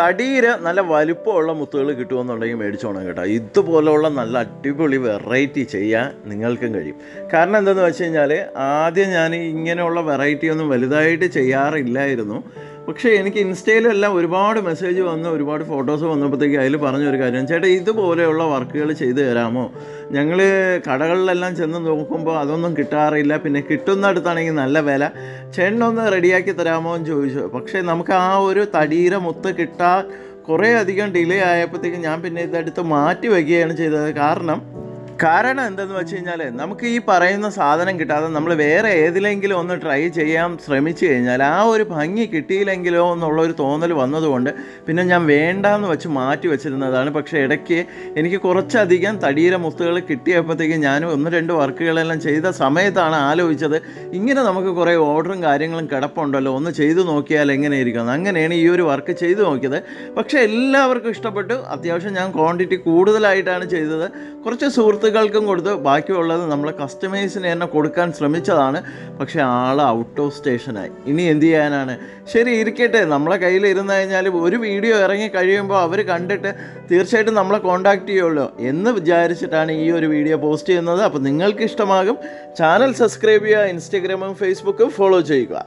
തടിയിൽ നല്ല വലുപ്പമുള്ള മുത്തുകൾ കിട്ടുമെന്നുണ്ടെങ്കിൽ മേടിച്ചോണം കേട്ടോ. ഇതുപോലെയുള്ള നല്ല അടിപൊളി വെറൈറ്റി ചെയ്യാൻ നിങ്ങൾക്കും കഴിയും. കാരണം എന്താണെന്ന് വെച്ച് കഴിഞ്ഞാൽ ആദ്യം ഞാൻ ഇങ്ങനെയുള്ള വെറൈറ്റി ഒന്നും വലുതായിട്ട് ചെയ്യാറില്ലായിരുന്നു. പക്ഷേ എനിക്ക് ഇൻസ്റ്റയിലെല്ലാം ഒരുപാട് മെസ്സേജ് വന്ന് ഒരുപാട് ഫോട്ടോസ് വന്നപ്പോഴത്തേക്ക് അതിൽ പറഞ്ഞൊരു കാര്യം. ചേട്ടാ ഇതുപോലെയുള്ള വർക്കുകൾ ചെയ്തു തരാമോ? ഞങ്ങൾ കടകളിലെല്ലാം ചെന്ന് നോക്കുമ്പോൾ അതൊന്നും കിട്ടാറില്ല. പിന്നെ കിട്ടുന്നിടത്താണെങ്കിൽ നല്ല വില. ചേട്ടനൊന്ന് റെഡിയാക്കി തരാമോ എന്ന് ചോദിച്ചു. പക്ഷേ നമുക്ക് ആ ഒരു തടീര മുത്ത് കിട്ടാൻ കുറേ അധികം ഡിലേ ആയപ്പോഴത്തേക്കും ഞാൻ പിന്നെ ഇതെടുത്ത് മാറ്റി വയ്ക്കുകയാണ് ചെയ്തത്. കാരണം കാരണം എന്തെന്ന് വെച്ച് കഴിഞ്ഞാൽ നമുക്ക് ഈ പറയുന്ന സാധനം കിട്ടാതെ നമ്മൾ വേറെ ഏതിലെങ്കിലും ഒന്ന് ട്രൈ ചെയ്യാൻ ശ്രമിച്ചു കഴിഞ്ഞാൽ ആ ഒരു ഭംഗി കിട്ടിയില്ലെങ്കിലോ എന്നുള്ള ഒരു തോന്നൽ വന്നതുകൊണ്ട് പിന്നെ ഞാൻ വേണ്ടാന്ന് വെച്ച് മാറ്റി വെച്ചിരുന്നതാണ്. പക്ഷേ ഇടയ്ക്ക് എനിക്ക് കുറച്ചധികം തടിയിലെ മുത്തുകൾ കിട്ടിയപ്പോഴത്തേക്കും ഞാൻ ഒന്ന് രണ്ട് വർക്കുകളെല്ലാം ചെയ്ത സമയത്താണ് ആലോചിച്ചത്. ഇങ്ങനെ നമുക്ക് കുറേ ഓർഡറും കാര്യങ്ങളും കിടപ്പുണ്ടല്ലോ ഒന്ന് ചെയ്തു നോക്കിയാൽ എങ്ങനെ ഇരിക്കുന്നത് അങ്ങനെയാണ് ഈ ഒരു വർക്ക് ചെയ്തു നോക്കിയത്. പക്ഷേ എല്ലാവർക്കും ഇഷ്ടപ്പെട്ടു. അത്യാവശ്യം ഞാൻ ക്വാണ്ടിറ്റി കൂടുതലായിട്ടാണ് ചെയ്തത്. കുറച്ച് സുഹൃത്തുക്കൾക്കും കൊടുത്ത് ബാക്കിയുള്ളത് നമ്മൾ കസ്റ്റമേഴ്സിന് തന്നെ കൊടുക്കാൻ ശ്രമിച്ചതാണ്. പക്ഷേ ആൾ ഔട്ട് ഓഫ് സ്റ്റേഷനായി ഇനി എന്ത് ചെയ്യാനാണ്? ശരി ഇരിക്കട്ടെ. നമ്മളെ കയ്യിൽ ഇരുന്ന് കഴിഞ്ഞാൽ ഒരു വീഡിയോ ഇറങ്ങി കഴിയുമ്പോൾ അവർ കണ്ടിട്ട് തീർച്ചയായിട്ടും നമ്മളെ കോൺടാക്ട് ചെയ്യുമല്ലോ എന്ന് വിചാരിച്ചിട്ടാണ് ഈ ഒരു വീഡിയോ പോസ്റ്റ് ചെയ്യുന്നത്. അപ്പോൾ നിങ്ങൾക്ക് ഇഷ്ടമാകും ചാനൽ സബ്സ്ക്രൈബ് ചെയ്യുക ഇൻസ്റ്റഗ്രാമും ഫേസ്ബുക്കും ഫോളോ ചെയ്യുക.